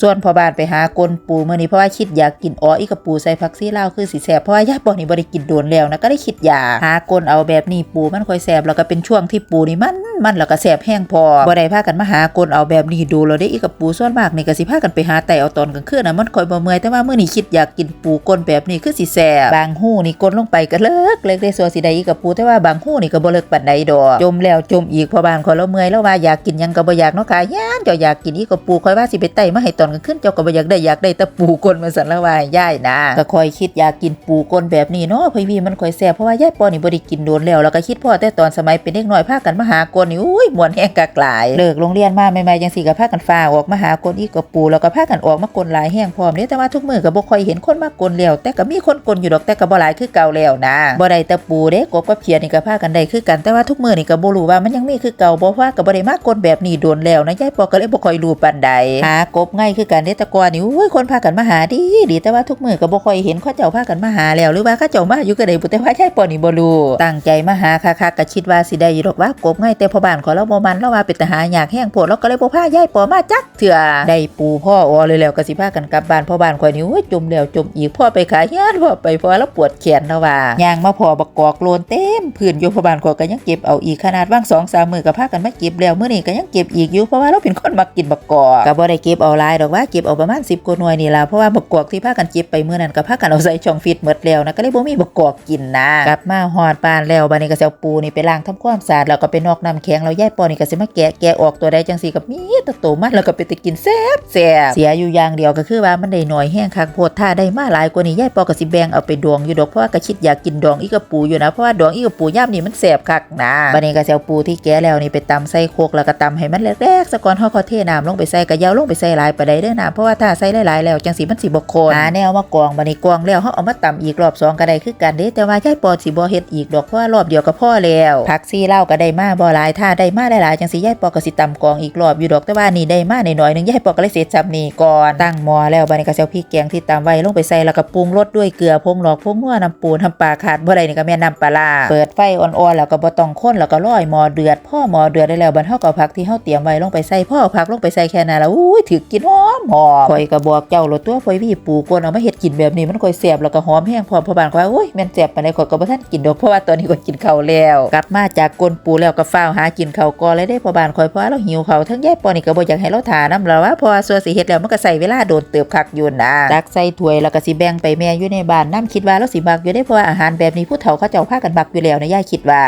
ส่วนพอบานไปหากลปูเมื้อนี้เพราะว่าคิดอยากกินอ๋ออีกับปูใส่ผักซี่เลาคือสิแซ่บเพราะว่ายายปอนี่บ่ได้กินโดนแล้วนะก็ได้คิดอยากหากลเอาแบบนี้ปูมันค่อยแซ่บแล้วก็เป็นช่วงที่ปูนี่มันมันแล้วก็แซ่บแห้งพอบ่ได้พากันมาหากลเอาแบบนี้ดูแล้วได้อีกกับปูส่วนมากนี่ก็สิพากันไปหาแต่เอาตอนกลางคืนนะมันค่อยบ่เมื่อยแต่ว่าเมื้อนี้คิดอยากกินปูกลแบบนี้คือสิแซ่บบางหู้นี่กลลงไปก็เลิกเลิกได้สัวสิได้อีกกับปูแต่ว่าบางหู้นี่ก็บ่เลิกปานใดดอกจมแล้วจมอีกพอบานขอยแล้วเมื่อยแล้วว่าอยากกินยังก็บ่อยากเนาะค่ะย่านจ้าอยากกินอีกับปูคอยว่าสิไปไต่มาให้ตอนกลางคืนเจ้าก็บ่อยากได้อยากได้แต่ปูกลมาสันละวาย่ายนะก็คอยคิดอยากกินปูกลแบบนี้เนาะพี่วีมันคอยแซ่บเพราะว่ายายปอนี่บ่ได้กินโดนแล้วแล้วก็คิดพ่อแต่ตอนสมัยเป็นเด็กน้อยพากันมาหากลนี่อุ้ยมวนแฮงกักลายเลิกโรงเรียนมาใหม่ๆจังซี่ก็พากันฟ้าออกมาหากลอีกกับปูแล้วก็พากันออกมากลหลายแฮงพร้อมเด้แต่ว่าทุกมือก็บ่ค่อยเห็นคนมากลแล้วแต่ก็มีคนกลอยู่ดอกแต่ก็บ่หลายคือเก่าแล้วนะบ่ได้แต่ปูเด้กบกับเขียนี่ก็พากันได้คือกันแต่ว่าทุกมือนี่ก็บ่รู้ว่ามันยังมีคือเก่าบ่ว่าก็บ่ได้มากลแบบนี้โดนแล้วนะยายปอก็เลยบ่ค่อยรู้ปานใดหากบง่ายคือกันเดต่ก่อนนี่อุ้ยคนพากันมาหาดีดีแต่ว่าทุกมือก็บ่ค่อยเห็นเขาเจ้าพากันมาหาแล้วหรือว่าเขาเจ้ามาอยู่ก็ไดบ่แต่ว่ายายปอนี่บ่รู้ตั้งใจมาหาคักๆก็คิดว่าสิได้อยู่ดอกว่ากบง่ายแต่พ่อบ้านขอเราบ่มันเราว่าเป็นทหารอยากแห้งโพดเราก็เลยบ่พายายปอมาจักเถื่อได้ปูพ่อออเลยแล้วก็สิพากันกลับบ้านพ่อบ้านข่อยนี่โอ้ยจมแล้วจมอีกพ่อไปขายยานพ่อไปพ่อแล้วปวดแขนแล้วว่าย่างมาพอบักกอกโลนเต็มพื้นอยู่พ่อบ้านข่อยก็ยังเก็บเอาอีกขนาดว่าง2 3มื้อก็พากันมาเก็บแล้วมื้อนี้ก็ยังเก็บอีกอยู่เพราะว่าเราเป็นคนมักกินบักกอกก็บ่ได้เก็บเอาหลายดอกว่าเก็บเอาประมาณ10กว่าหน่วยนี่ล่ะเพราะว่าบักกอกที่พากันเก็บไปเมื้อนั้นก็พากันเอาใส่ช่องฟิตหมดแล้วนะก็เลยบ่มีบักกอกกินนะกลับมาฮอดบ้านแล้วบัดนี้ก็สิเอาปูนี่ไปล้างทำความสะอาดแล้วก็ไปนอกน้ำแข็งแล้วยายปอนี่ก็สิมาแกะแกะออกตัวใดจังซี่ก็มีต่โตมันแล้วก็ไปตะกินแซ่บแซ่บเสียอยู่อย่างเดียวก็คือว่ามันได้หน้อยแห้งคักโพดถ้าได้มาหลายกว่านี้ยายปอก็สิแบ่งเอาไปดองอยู่ดอกเพราะว่าก็คิดอยากกินดองอีกกับปูอยู่นะเพราะว่าดองอีกกับปูย่ามนี่มันแซ่บคักนะบัดนี้ก็สิเอาปูที่แกะแล้วนี่ไปตำใส่โคกแล้วก็ตำให้มันแหลกๆซะก่อนเฮาก็เทน้ำลงไปใส่กระยาวลงไปใส่หลายปานใดเด้อนะเพราะว่าถ้าใส่หลายๆแล้วจังสิมันสิบ่โคนหาแนวมากองบัดนี้กองแล้วเฮาเอามาตำอีกรอบสองก็ได้คือกันเด้แต่ว่ายายปอสิบ่เฮ็ดอีกดอกเพราะว่ารอบเดียวก็พอแล้วผักซีเหล้าก็ได้มาบ่หลายถ้าได้มาหลายๆจังสิยายปอก็สิตำกองอีกรอบอยู่ดอกแต่ว่านี่ได้มาหน่อยๆหนึงยายปอก็เลยเสร็จจับนี่ก่อนตั้งหม้อแล้วบัดนี้ก็สิเอาพริกแกงที่ตำไว้ลงไปใส่แล้วก็ปรุงรสด้วยเกลือผงหลอกผงนัวน้ำปูน้ำปลาขาดบ่ได้นี่ก็แม่นน้ำปลาร้าเปิดไฟอ่อนๆแล้วก็บ่ต้องคนแล้วก็ร้อยหม้อเดือดพ่อหม้อเดือดได้แล้วบัดเฮาก็เอาผักที่เฮาเตรียมไว้ลงไปใส่พ่อเอาผักลงไปใส่แค่นั้นแล้วอุ้ยถือกินหอมหอมข่อยก็บอกเจ้าโลดตัวข่อยวีปูกวนเอามาเฮ็ดกินแบบนี้มันข่อยแซ่บแล้วก็หอมแห้งพร้อมพ่อบ้านข่อยว่าโอ้ยแม่นแซ่บปานใดข่อยก็บ่ทันกินดอกเพราะว่าตอนนี้ข่อยกินข้าวแล้ว กลับมาจากกวนปูแล้วก็ฟ้าวหากินข้าวก่อนเลยได้พ่อบ้านข่อยเพราะว่าเราหิวข้าวทั้งยายปอนี่ก็บ่อยากให้เราทาน้ำแล้วว่าเพราะว่าส่วนสิเฮ็ดแล้วมันก็ใส่เวลาโดนเติบคักอยู่นะตักใส่ถ้วยแล้วก็สิแบ่งไปแม่อยู่ในบ้านน้ำคิดว่าเราสิมักอยู่ได้เพราะว่าอาหารแบบนี้ผู้เฒ่าเขาเจ้าพากันมักอยู่แล้วนะยายคิดว่า